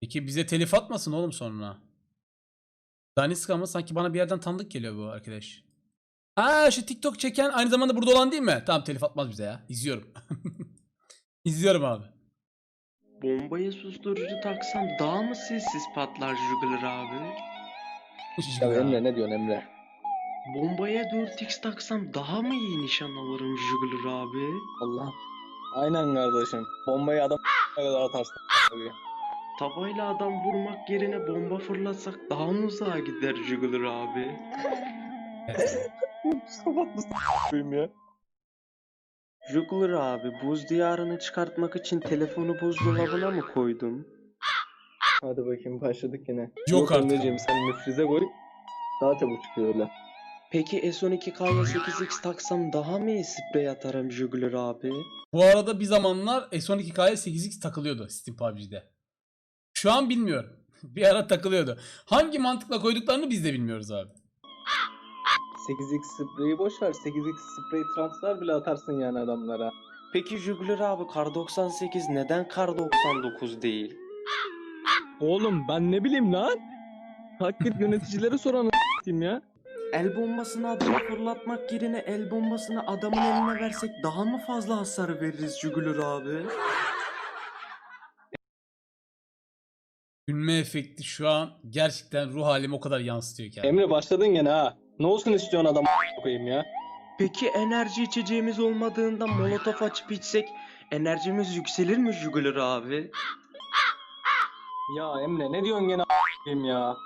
Peki bize telif atmasın oğlum sonra. Daniska mı? Sanki bana bir yerden tanıdık geliyor bu arkadaş. Aa şu TikTok çeken aynı zamanda burada olan değil mi? Tamam telif atmaz bize ya. İzliyorum. İzliyorum abi. Bombayı susturucu taksam daha mı sessiz patlar Juggler abi? Ya Emre ne diyorsun Emre? Bombaya 4x taksam daha mı iyi nişan alırım Juggler abi? Allah. Aynen kardeşim. Bombayı adam ne kadar atarsın. tabii. Tavayla adam vurmak yerine bomba fırlatsak daha mı uzağa gider Juggler abi? Mısın a**ayım ya? Juggler abi buz diyarını çıkartmak için telefonu buzdolabına mı koydum? Hadi bakayım başladık yine. Yok artık. Emreciğim sen müfrize koy. Daha çabuk çıkıyor öyle. Peki S12K'ya 8x taksam daha mı iyi sprey atarım Juggler abi? Bu arada bir zamanlar S12K'ya 8x takılıyordu Steam PUBG'de. Şu an bilmiyorum. bir ara takılıyordu. Hangi mantıkla koyduklarını biz de bilmiyoruz abi. 8x spreyi boş ver. 8x sprey transfer bile atarsın yani adamlara. Peki Juggler abi kar 98 neden kar 99 değil? Oğlum ben ne bileyim lan? Taklit yöneticilere soran ya. El bombasını adamı fırlatmak yerine el bombasını adamın eline versek daha mı fazla hasar veririz Juggler abi? Gülme efekti şu an gerçekten ruh halimi o kadar yansıtıyor ki. abi. Emre başladın gene ha. Ne olsun istiyorsun adam koyayım ya. Peki enerji içeceğimiz olmadığında molotof açıp içsek enerjimiz yükselir mi Juggler abi? Ya Emre ne diyorsun gene koyayım ya.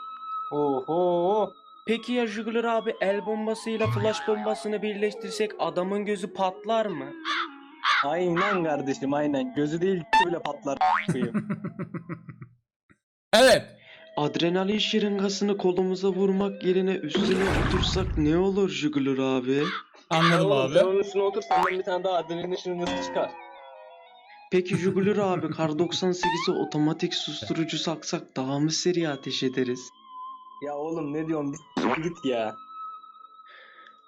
Oho. Peki ya Juggler abi el bombasıyla flash bombasını birleştirsek adamın gözü patlar mı? Aynen kardeşim aynen. Gözü değil bile patlar koyayım. evet. Adrenalin şırıngasını kolumuza vurmak yerine üstüne otursak ne olur Juggler abi? Anladım Oğlum, abi. Sen onun üstüne otur senden bir tane daha adrenalin şırıngası çıkar. Peki Juggler abi kar 98'e otomatik susturucu saksak daha mı seri ateş ederiz? Ya oğlum ne diyorsun bir git ya.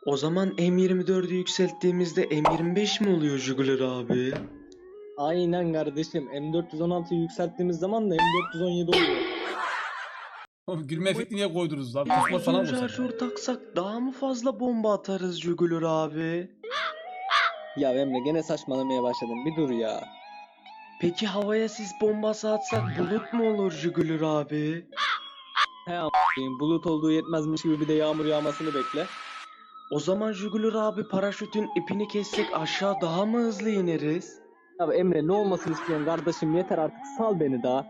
O zaman M24'ü yükselttiğimizde M25 mi oluyor Juggler abi? Aynen kardeşim. M416'yı yükselttiğimiz zaman da M417 oluyor. Oğlum gülme efekti niye koydunuz lan? Kusma falan mı? Şarjör taksak daha mı fazla bomba atarız Juggler abi? Ya Emre gene saçmalamaya başladın. Bir dur ya. Peki havaya sis bombası atsak bulut mu olur Juggler abi? He a**ayım, bulut olduğu yetmezmiş gibi bir de yağmur yağmasını bekle. O zaman Juggler abi paraşütün ipini kessek aşağı daha mı hızlı ineriz? Ya Emre ne olmasını istiyorsun kardeşim yeter artık sal beni daha.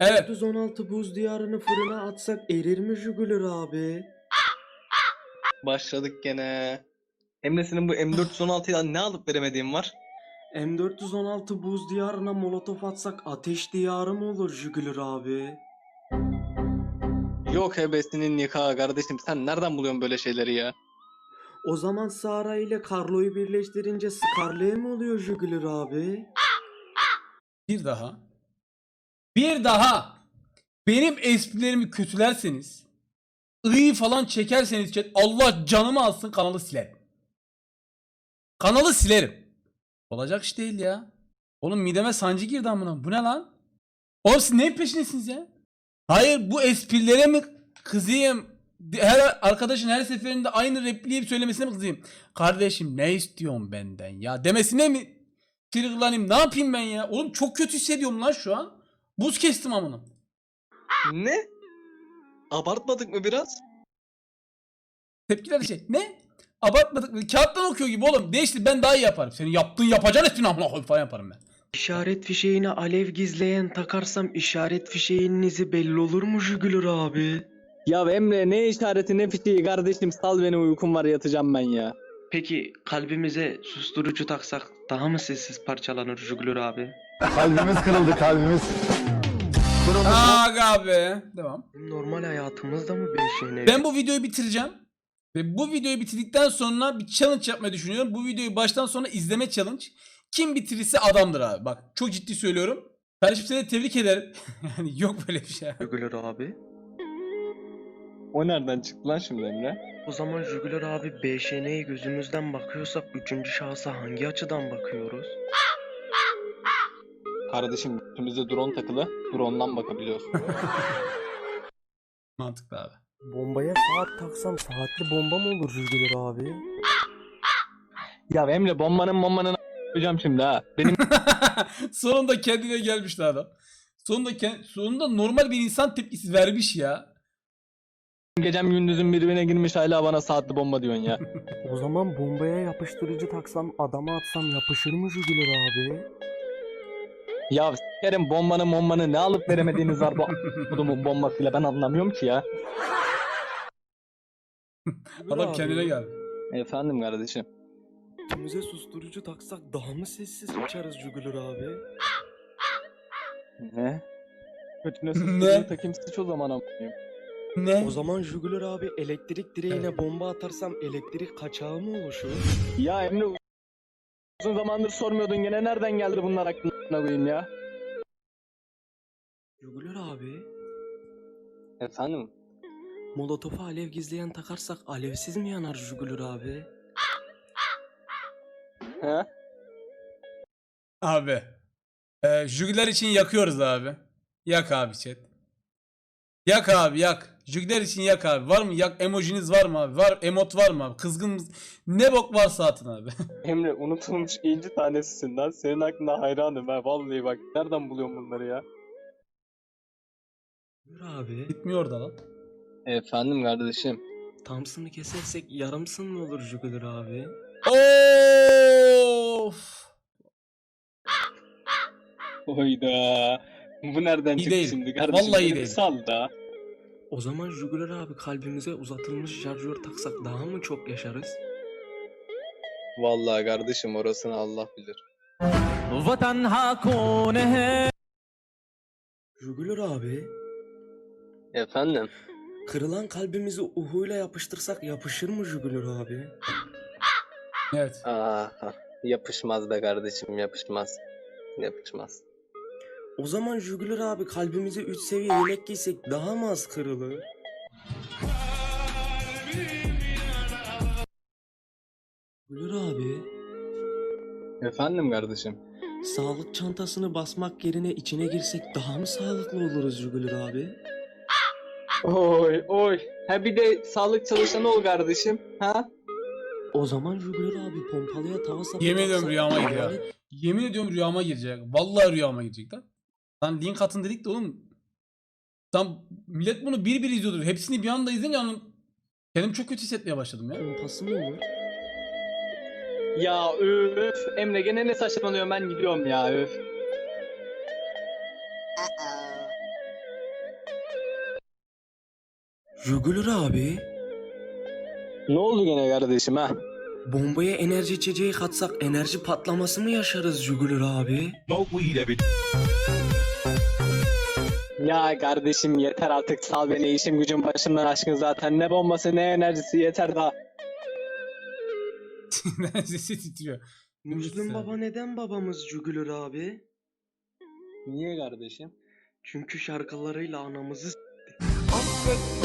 Evet. 416 buz diyarını fırına atsak erir mi Juggler abi? Başladık gene. Emre senin bu M416'ya ne alıp veremediğin var? M416 buz diyarına molotof atsak ateş diyarı mı olur Juggler abi? Yok hebesinin nikahı kardeşim sen nereden buluyorsun böyle şeyleri ya? O zaman Sara ile Carlo'yu birleştirince Scarlet mi oluyor Juggler abi? Bir daha. Bir daha. Benim esprilerimi kötülerseniz, ıyı falan çekerseniz chat, Allah canımı alsın kanalı silerim. Kanalı silerim. Olacak iş değil ya. Oğlum mideme sancı girdi amına. Bu ne lan? Oğlum siz neyin peşindesiniz ya? Hayır bu esprilere mi kızayım? Her arkadaşın her seferinde aynı repliği söylemesine mi kızayım? Kardeşim ne istiyorsun benden ya? Demesine mi triggerlanayım? Ne yapayım ben ya? Oğlum çok kötü hissediyorum lan şu an. Buz kestim amına. Ne? Abartmadık mı biraz? Tepkiler de şey. Ne? Abartmadık mı? Kağıttan okuyor gibi oğlum. Değiştir ben daha iyi yaparım. Senin yaptığın yapacağın ettiğini amına koyayım falan yaparım ben. İşaret fişeğine alev gizleyen takarsam işaret fişeğinin izi belli olur mu Juggler abi? Ya Emre ne işareti ne fişeği kardeşim sal beni uykum var yatacağım ben ya. Peki kalbimize susturucu taksak daha mı sessiz parçalanır Juggler abi? Kalbimiz kırıldı kalbimiz. Kırıldı. Aga be. Devam. Normal hayatımızda mı bir şey ne? Ben bu videoyu bitireceğim. Ve bu videoyu bitirdikten sonra bir challenge yapmayı düşünüyorum. Bu videoyu baştan sona izleme challenge. Kim bitirirse adamdır abi. Bak çok ciddi söylüyorum. Kardeşim seni tebrik ederim. yani yok böyle bir şey. Juggler abi. O nereden çıktı lan şimdi Emre? O zaman Juggler abi BŞN'ye gözümüzden bakıyorsak üçüncü şahsa hangi açıdan bakıyoruz? Kardeşim üstümüzde drone takılı. Drone'dan bakabiliyorsun. Mantıklı abi. Bombaya saat taksam saatli bomba mı olur Jügülür abi? ya Emre bombanın bombanın yapacağım şimdi ha. Benim sonunda kendine gelmişti adam. Sonunda kend- sonunda normal bir insan tepkisi vermiş ya. Gecem gündüzüm birbirine girmiş hala bana saatli bomba diyorsun ya. O zaman bombaya yapıştırıcı taksam adama atsam yapışır mı Jügülür abi? ya s**erim bombanın bombanı ne alıp veremediğiniz var bu a**dumun bombasıyla ben anlamıyorum ki ya. Adam kendine geldi. Efendim kardeşim. Götümüze susturucu taksak daha mı sessiz uçarız Jügülür abi? Ne? Götüne Ne? susturucu takayım sıç o zaman amınıyım. Ne? O zaman Jügülür abi elektrik direğine bomba atarsam elektrik kaçağı mı oluşur? Ya Emre uzun zamandır sormuyordun gene nereden geldi bunlar aklına koyayım ya? Jügülür abi Efendim? Molotofa alev gizleyen takarsak alevsiz mi yanar Jügülür abi? He? Abi. Ee, jügüler için yakıyoruz abi. Yak abi chat. Yak abi yak. Jügüler için yak abi. Var mı? Yak emojiniz var mı abi? Var emot var mı abi? Kızgın Ne bok varsa atın abi. Emre unutulmuş inci tanesisin lan. Senin aklına hayranım ha. Vallahi bak nereden buluyorsun bunları ya? Jügülür abi Bitmiyor da lan. Efendim kardeşim. Thompson'ı kesersek yarımsın mı olur Jügülür abi? Of. Oyda. Bu nereden İyi çıktı değil. şimdi kardeşim? Vallahi iyi değil. Sal da. O zaman Jügülür abi kalbimize uzatılmış şarjör taksak daha mı çok yaşarız? Vallahi kardeşim orasını Allah bilir. Jügülür abi Efendim? kırılan kalbimizi uhuyla yapıştırsak yapışır mı Jügülür abi? Evet. Aa, yapışmaz be kardeşim yapışmaz. Yapışmaz. O zaman Jügülür abi kalbimize 3 seviye yelek giysek daha mı az kırılır? Jügülür abi Efendim kardeşim? sağlık çantasını basmak yerine içine girsek daha mı sağlıklı oluruz Jügülür abi? Oy oy. Ha bir de sağlık çalışanı ol kardeşim. Ha? O zaman Jügülür abi pompalıya tava sapı Yemin ediyorum rüyama giriyor. Yemin ediyorum rüyama girecek. Vallahi rüyama girecek lan. Lan link atın dedik de oğlum. Tam millet bunu bir bir izliyordur. Hepsini bir anda izleyince anlam- kendim çok kötü hissetmeye başladım ya. Pompası mı olur? Ya öf. Emre gene ne saçmalıyorsun ben gidiyorum ya öf. Jügülür abi Ne oldu gene kardeşim ha? bombaya enerji içeceği katsak enerji patlaması mı yaşarız Jügülür abi? Ya kardeşim yeter artık sal beni işim gücüm başımdan aşkın zaten ne bombası ne enerjisi yeter daha. Sesi titriyor. Müslüm Baba neden babamız Jügülür abi? Niye kardeşim? Çünkü şarkılarıyla anamızı s- Affet